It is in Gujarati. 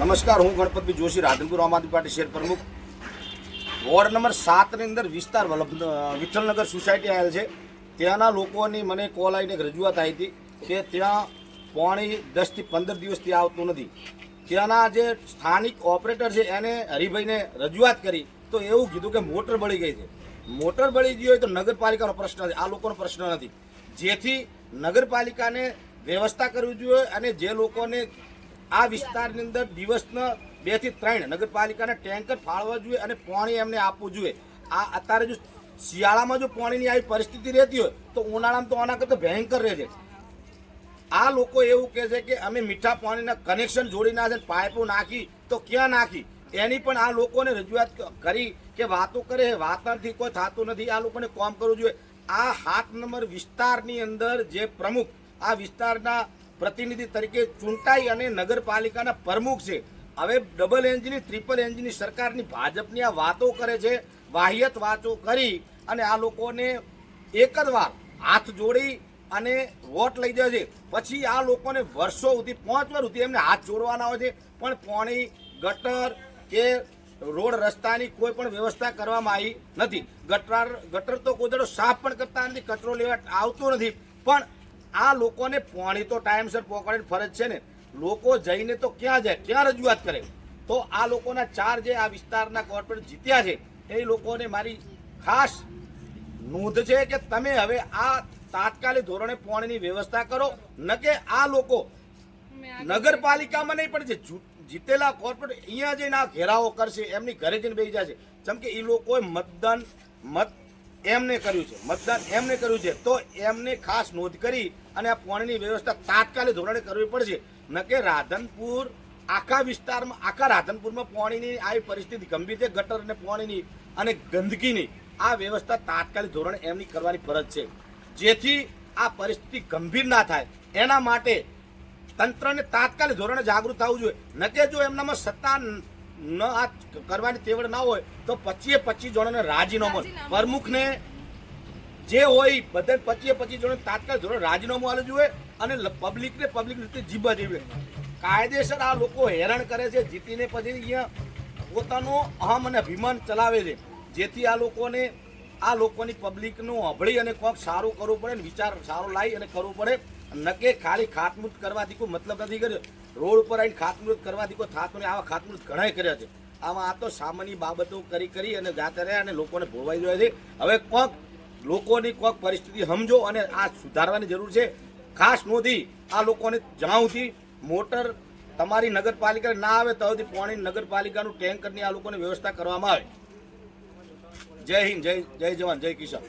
નમસ્કાર, હું ગણપતભાઈ જોશી, રાધનપુર આમ આદમી પાર્ટી શેર પ્રમુખ. વોર્ડ નંબર સાતની અંદર વિસ્તાર વલ્લભ વિઠ્ઠલનગર સોસાયટી આવેલ છે. ત્યાંના લોકોની મને કોલ આવીને એક રજૂઆત આવી હતી કે ત્યાં પાણી દસથી પંદર દિવસથી આવતું નથી. ત્યાંના જે સ્થાનિક ઓપરેટર છે, એને હરિભાઈને રજૂઆત કરી તો એવું કીધું કે મોટર બળી ગઈ છે. મોટર બળી ગઈ હોય તો નગરપાલિકાનો પ્રશ્ન છે. આ લોકોનો પ્રશ્ન નથી. જેથી નગરપાલિકાને વ્યવસ્થા કરવી જોઈએ અને જે લોકોને આ વિસ્તારની અંદર દિવસના બેથી ત્રણ નગરપાલિકાને ટેન્કર ફાળવા જોઈએ અને પાણી એમને આપવું જોઈએ. આ અત્યારે જો શિયાળામાં જો પાણીની આવી પરિસ્થિતિ રહેતી હોય, તો ઉનાળામાં તો આના કરતાં ભયંકર રહે છે. આ લોકો એવું કહે છે કે અમે મીઠા પાણીના કનેક્શન જોડી ના છે પાઇપો નાખી, તો ક્યાં નાખી? એની પણ આ લોકોને રજૂઆત કરી કે વાતો કરે વાતથી કોઈ થતું નથી. આ લોકોને કોમ કરવું જોઈએ. આ સાત નંબર વિસ્તારની અંદર જે પ્રમુખ, આ વિસ્તારના પ્રતિનિધિ તરીકે ચૂંટાઈ અને નગરપાલિકાના પ્રમુખ છે. હવે ડબલ એન્જિનની ટ્રિપલ એન્જિનની સરકારની ભાજપની આ વાતો કરે છે, વાહિયત વાતો કરી અને આ લોકોને એક જ વાર હાથ જોડી અને વોટ લઈ જાય છે. પછી આ લોકોને વર્ષો સુધી, પાંચ વાર સુધી એમને હાથ જોડવાના હોય છે. પણ પાણી, ગટર કે રોડ રસ્તાની કોઈ પણ વ્યવસ્થા કરવામાં આવી નથી. ગટર ગટર તો કોઈ સાફ પણ કરતા નથી કચરો લેવા આવતો નથી. પણ આ લોકોને પાણી તો ટાઈમસર પહોંચાડવાની ફરજ છે ને. લોકો જઈને તો ક્યાં જાય ક્યાં રજૂઆત કરે? તો આ લોકોના ચાર જે આ વિસ્તારના કોર્પોરેટ જીત્યા છે એ લોકોને મારી ખાસ નોંધ છે કે તમે હવે આ તાત્કાલિક ધોરણે પાણીની વ્યવસ્થા કરો. ન કે આ લોકો નગરપાલિકામાં નહીં પણ જે જુ- જીતેલા કોર્પોરેટ અહીંયા જઈને આ ઘેરાવો કરશે, એમની ઘરે જઈને બેસી જશે. જેમ કે એ લોકોએ મતદાન, મત એમને કર્યું છે, મતદાન એમને કર્યું છે, તો એમને ખાસ નોંધ કરી અને આ પાણીની વ્યવસ્થા તાત્કાલિક ધોરણે કરવી પડશે. ન કે રાધનપુર, આખા વિસ્તારમાં, આખા રાધનપુરમાં પાણીની આવી પરિસ્થિતિ ગંભીર છે, ગટર અને પાણીની અને ગંદકીની. આ વ્યવસ્થા તાત્કાલિક ધોરણે એમની કરવાની ફરજ છે. જેથી આ પરિસ્થિતિ ગંભીર ના થાય. એના માટે તંત્રને તાત્કાલિક ધોરણે જાગૃત થવું જોઈએ. નકે જો એમનામાં સત્તા ન- આ કરવાની તેવડ ના હોય તો પચીએ પચીસ જણોને રાજીનામું પ્રમુખને જે હોય બધા પચીએ પચીસ જણોને તાત્કાલિક ધોરણે રાજીનામું આલવું જોઈએ અને પબ્લિકને પબ્લિક રીતે જીભા જેવી કાયદેસર આ લોકો હેરાન કરે છે જીતીને પછી અહીંયા પોતાનો અહમ અને અભિમાન ચલાવે છે. જેથી આ લોકોને આ લોકોની પબ્લિકનું અભળી અને કોઈક સારું કરવું પડે ને વિચાર સારો લાવી અને કરવું પડે. ન કે ખાલી ખાતમુહૂર્ત કરવાથી કોઈ મતલબ નથી કર્યો. રોડ ઉપર આવીને ખાતમુહૂર્ત કરવાથી કોઈ થાતું નહીં. આવા ખાતમુહૂર્ત ઘણાય કર્યા છે. આમાં આ તો સામાન્ય બાબતો કરી કરી અને જાતે રહ્યા અને લોકોને ભોવાઈ રહ્યા છે. હવે કોઈક લોકોની કોઈક પરિસ્થિતિ સમજો અને આ સુધારવાની જરૂર છે. ખાસ નોંધી આ લોકોને જણાવથી મોટર તમારી નગરપાલિકા ના આવે તો પાણી નગરપાલિકાનું ટેન્કરની આ લોકોને વ્યવસ્થા કરવામાં આવે. જય હિન્દ જય જય જવાન જય કિસાન.